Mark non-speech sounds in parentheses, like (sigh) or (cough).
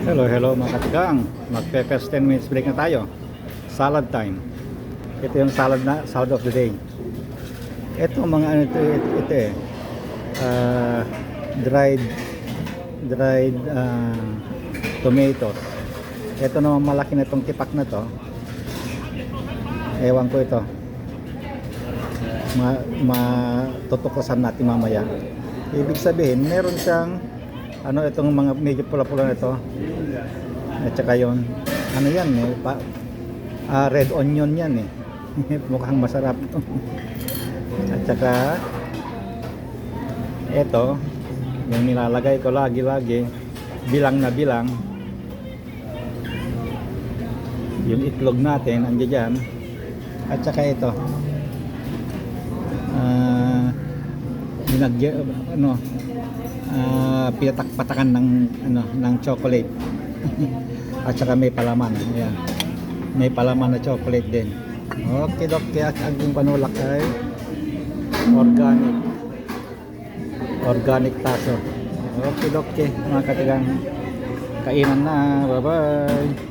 Hello, hello mga katigang. Magpe-first 10 minutes break na tayo. Salad time. Ito yung salad na salad of the day. Ito mga ano ito, ito, ito eh. Ah, dried dried ah, tomatoes. Ito naman malaki na itong tipak na to. Ewan ko ito. Ma, matutuklasan natin mamaya. Ibig sabihin, meron siyang ano itong mga medyo pula-pula na ito. At saka yun, ano yan eh, pa, ah, red onion yan eh. (laughs) Mukhang masarap. At saka, ito, yung nilalagay ko lagi-lagi, bilang na bilang, yung itlog natin, andyan dyan. At saka ito, ah, binagya, ano, ah, pinatak-patakan ng, ano, ng chocolate. (laughs) At saka may palaman. Ayan. May palaman na chocolate din. Okay, dok. Kaya ang panulak ay organic. Organic taso. Okay, dok. Mga katigang kainan na. Bye-bye.